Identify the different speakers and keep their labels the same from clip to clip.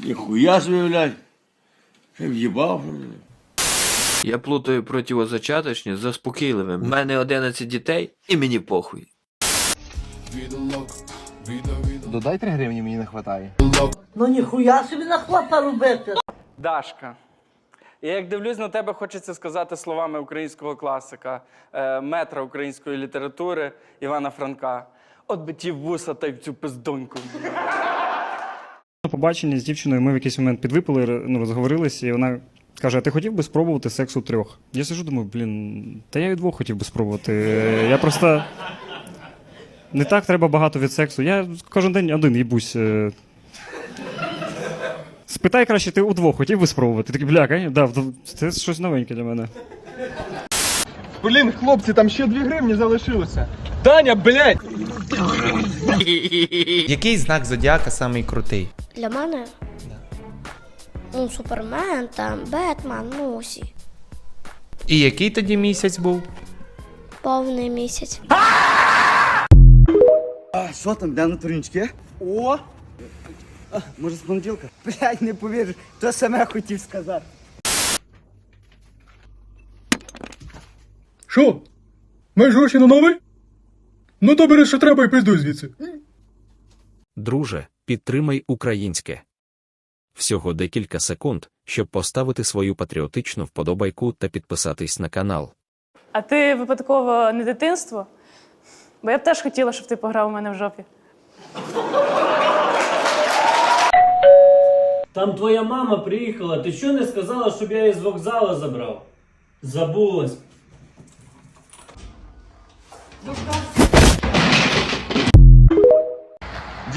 Speaker 1: Ніхуя собі, блядь. В'їбав.
Speaker 2: Я плутаю противозачаточні з заспокійливим. У мене 11 дітей і мені похуй.
Speaker 3: Додай 3 гривні, мені не вистачає.
Speaker 4: Ну ніхуя собі на хлопа робити.
Speaker 5: Дашка. Я як дивлюсь на тебе, хочеться сказати словами українського класика, е, метра української літератури Івана Франка. От би ті вуса та й в цю пиздоньку.
Speaker 6: На побаченні з дівчиною ми в якийсь момент підвипили, ну, розговорилися, і вона каже: а ти хотів би спробувати секс у трьох? Я сижу, думаю, блін, та я і двох хотів би спробувати. Я просто. Не так треба багато від сексу. Я кожен день один їбусь. е. Спитай краще, ти удвох хотів би спробувати. Такий, бля, кай? Да, це щось новеньке для мене.
Speaker 3: Блін, хлопці, там ще 2 гривні залишилося. Таня, блядь!
Speaker 7: Який знак зодіака самий крутий?
Speaker 8: Для мене? Ну, Супермен, там, Бетмен, ну усі.
Speaker 7: І який тоді місяць був?
Speaker 8: Повний місяць.
Speaker 9: А що там, де на турнічки? О! А, може з понеділка? Блядь, не повіриш, то саме хотів сказати.
Speaker 3: Що? Маєш гроші на новий? Ну то бери, що треба, і пиздуй звідси.
Speaker 10: Друже, підтримай українське. Всього декілька секунд, щоб поставити свою патріотичну вподобайку та підписатись на канал.
Speaker 11: А ти випадково не дитинство? Бо я б теж хотіла, щоб ти пограв у мене в жопі.
Speaker 12: Там твоя мама приїхала, ти що не сказала, щоб я її з вокзалу забрав? Забулась.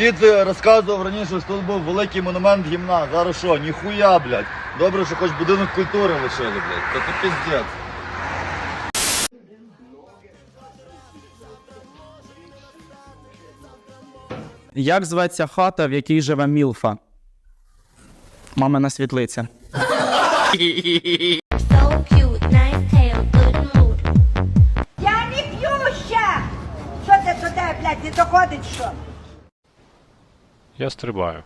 Speaker 1: Дід е, розказував раніше, що тут був великий монумент гімна. Зараз що, ніхуя, блядь. Добре, що хоч будинок культури лишили, блядь. Та це піздець.
Speaker 9: Як зветься хата, в якій живе Мілфа? Мамина світлиця.
Speaker 8: So cute, nice tail, good mood.
Speaker 4: Я не п'ю ще! Що це туди, блядь, не доходить що?
Speaker 13: Я стрибаю.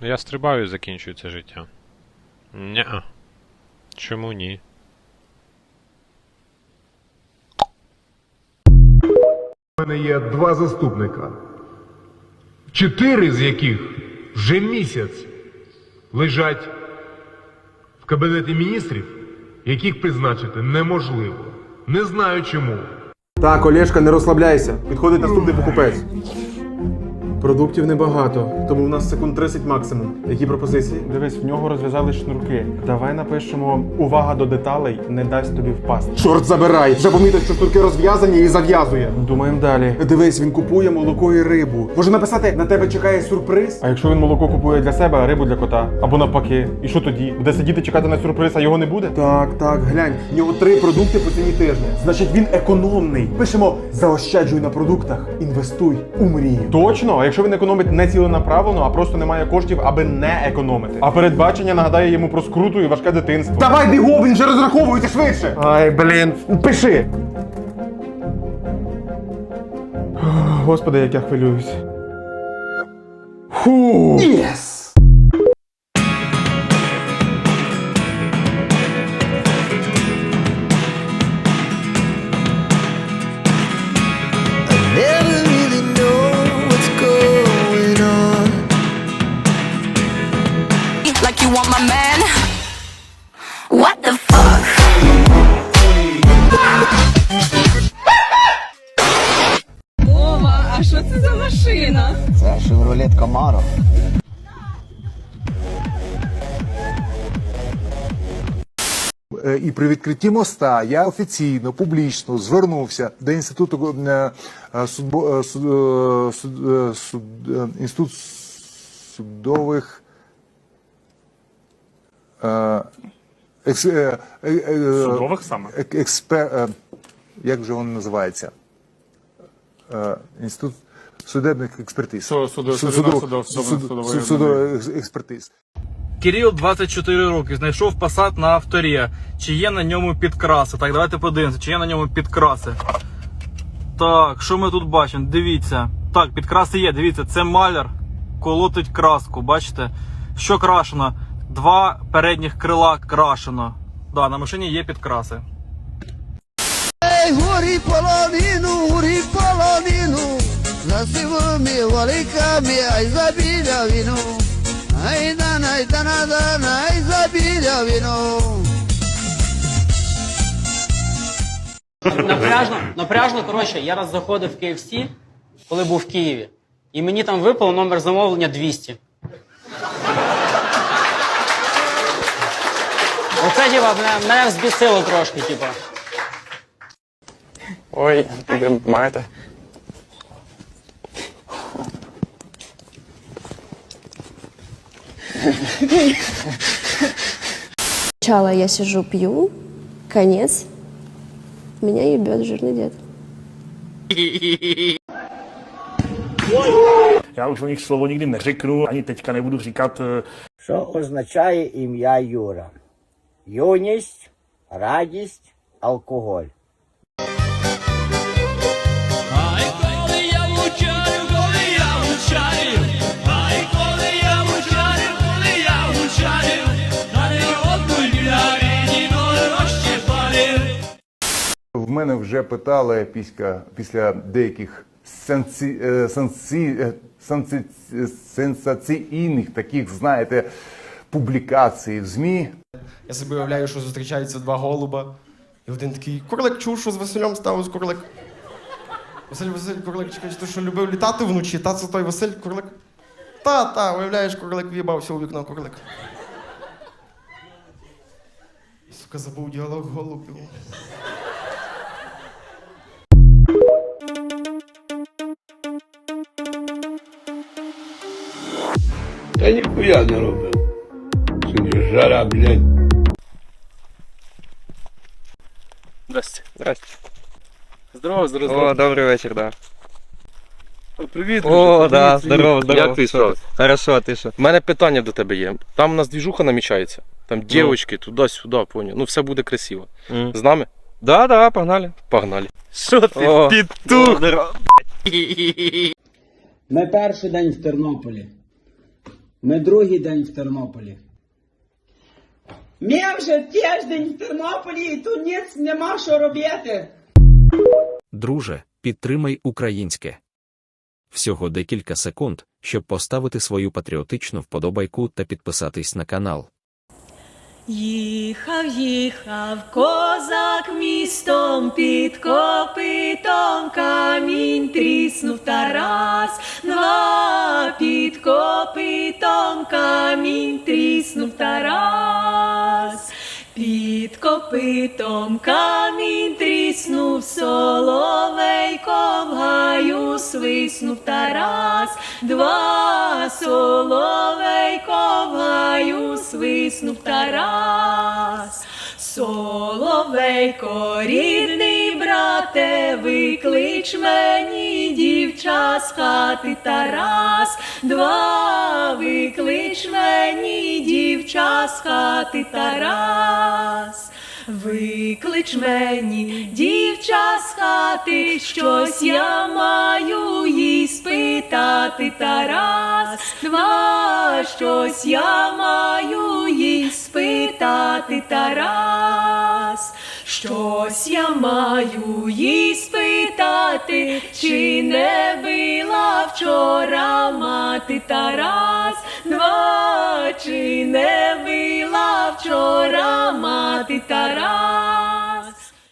Speaker 13: Я стрибаю і закінчую це життя. Ня. Чому ні?
Speaker 3: У мене є два заступника. Чотири з яких вже місяць лежать в кабінеті міністрів, яких призначити неможливо. Не знаю чому.
Speaker 14: Так, Олешка, не розслабляйся. Підходить наступний покупець. Продуктів небагато, тому в нас секунд 30 максимум. Які пропозиції? Дивись, в нього розв'язали шнурки. Давай напишемо увага до деталей не дасть тобі впасти. Чорт забирай! Вже помітив, що шнурки розв'язані і зав'язує. Думаємо далі. Дивись, він купує молоко і рибу. Може написати на тебе чекає сюрприз? А якщо він молоко купує для себе, а рибу для кота? Або навпаки. І що тоді? Буде сидіти чекати на сюрприз, а його не буде? Так, так, глянь. В нього три продукти по ціні тижня. Значить, він економний. Пишемо заощаджуй на продуктах, інвестуй у мрію. Точно, а якщо він економить не ціленаправлено, а просто не має коштів, аби не економити. А передбачення нагадає йому про скруту і важке дитинство. Давай бігом, він вже розраховується швидше. Ай, блін. Пиши. Господи, як я хвилююсь. Фу. Єс!
Speaker 8: Want my man? What the fuck?
Speaker 11: Вова, а що це за машина?
Speaker 9: Це Chevrolet Camaro.
Speaker 14: І при відкритті моста я офіційно, публічно звернувся до інституту е, е, судбо- е, суд- е, суд- е, суд- е, інститут судових е, екс- е, е, е,
Speaker 6: Судових саме?
Speaker 14: ек- експер, е, як же він називається? Е, Інститут судебних експертиз. Судов-
Speaker 6: судов- судової-
Speaker 14: суд- судових експертиз.
Speaker 5: Кирил 24 роки, знайшов посад на авторі. Чи є на ньому підкраси? Так, давайте подивимося, чи є на ньому підкраси.
Speaker 3: Так, що ми тут бачимо? Дивіться. Так, підкраси є, дивіться, це маляр колотить краску, бачите? Що крашено? Два передніх крила крашено. Да, на машині є підкраси.
Speaker 7: Ей, гурі полонину, гурі полонину, за сивими воликами, ай за білявину. Ай да най да на да най за білявину.
Speaker 15: Напряжно, напряжно, коротше, я раз заходив в KFC, коли був в Києві, і мені там випало номер замовлення 200. Оце типа, мене, мене взбісило трошки, типа.
Speaker 3: Ой, ви маєте.
Speaker 16: Сначала я сижу, пью, конец. Меня ебет жирный дед.
Speaker 17: Já už o nich slovo nikdy neřeknu, ani teďka nebudu říkat. eh,
Speaker 9: Що означає ім'я Юра? Юність, радість, алкоголь.
Speaker 7: Ай, коли я влучаю, коли я влучаю, ай, коли я влучаю, коли я влучаю, та не одну ні розщепаю.
Speaker 18: В мене вже питали після, після деяких сенсі, е, сенсі, е, сенсі, сенсаційних таких, знаєте, публікацій в ЗМІ.
Speaker 3: Я собі уявляю, що зустрічаються два голуба, і один такий Курлик чув, що з Василем сталося Курлик. Василь Василь Курлик, чекай, ти що любив літати вночі? Та це той Василь Курлик. Та, та, уявляєш, Курлик в'їбався у вікно Курлик. Сука, забув діалог голубів.
Speaker 19: Та ніхуя не робив. Жара, блядь.
Speaker 3: Здрасте. Здрасте. Здорово, здорово. О, добрий вечір, да. Привіт.
Speaker 20: О, да, здорово, здорово.
Speaker 3: Як ти справи?
Speaker 20: Хорошо, а ти що?
Speaker 3: У мене питання до тебе є. Там у нас двіжуха намічається. Там дівчатки туди-сюди, поняв. Ну все буде красиво. З нами?
Speaker 20: Да, да, погнали.
Speaker 3: Погнали.
Speaker 20: Що ти,
Speaker 3: О.
Speaker 20: пітух?
Speaker 9: Ми перший день в Тернополі. Ми другий день в Тернополі.
Speaker 4: Ми вже тиждень в Тернополі і тут ніц нема що робити.
Speaker 10: Друже, підтримай українське. Всього декілька секунд, щоб поставити свою патріотичну вподобайку та підписатись на канал.
Speaker 21: Їхав, їхав козак містом під копитом камінь тріснув Тарас, два під копитом камінь тріснув Тарас. Копитом камінь тріснув соловейко, в гаю свиснув Тарас, два соловейко, в гаю свиснув Тарас. Соловейко, рідний брате, виклич мені дівча з хати Тарас, два виклич мені дівча з хати Тарас. Виклич мені, дівча з хати, щось я маю їй спитати, Тарас. Два, щось я маю їй спитати, Тарас. Щось я маю їй спитати, чи не била вчора мати та раз, два, чи не била вчора мати та раз.